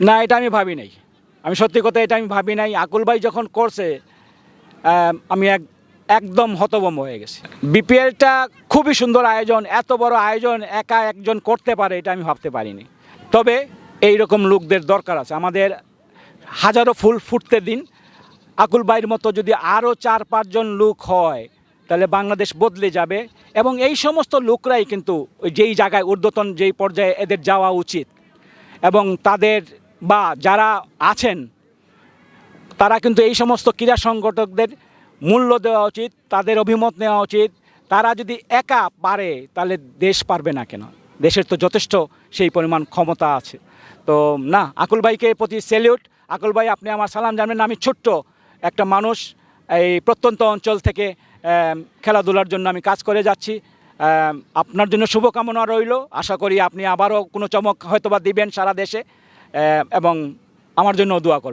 না, এটা আমি ভাবি নাই। আমি সত্যি কথা এটা আমি ভাবি নাই। আকুল ভাই যখন করছে আমি এক, একদম হতভম্ব হয়ে গেছি। বিপিএলটা খুবই সুন্দর আয়োজন, এত বড় আয়োজন, একা একজন করতে পারে এটা আমি ভাবতে পারিনি। তবে এই রকম লোকদের দরকার আছে। আমাদের হাজারো ফুল ফুটতে দিন। আকুল ভাইয়ের মতো যদি আরও চার পাঁচজন লোক হয়, তাহলে বাংলাদেশ বদলে যাবে। এবং এই সমস্ত লোকরাই কিন্তু যেই জায়গায় ঊর্ধ্বতন যেই পর্যায়ে এদের যাওয়া উচিত। এবং তাদের বা যারা আছেন, তারা কিন্তু এই সমস্ত ক্রীড়া সংগঠকদের মূল্য দেওয়া উচিত, তাদের অভিমত নেওয়া উচিত। তারা যদি একা পারে, তাহলে দেশ পারবে না কেন? দেশের তো যথেষ্ট সেই পরিমাণ ক্ষমতা আছে। তো না, আকুল ভাইকে প্রতি স্যালিউট আকুল ভাই, আপনি আমার সালাম জানবেন। আমি ছোট্ট একটা মানুষ, এই প্রত্যন্ত অঞ্চল থেকে খেলাধুলার জন্য আমি কাজ করে যাচ্ছি। আপনার জন্য শুভকামনা রইল। আশা করি আপনি আবারও কোনো চমক হয়তোবা দিবেন সারা দেশে। এবং আমার জন্য দোয়া করবেন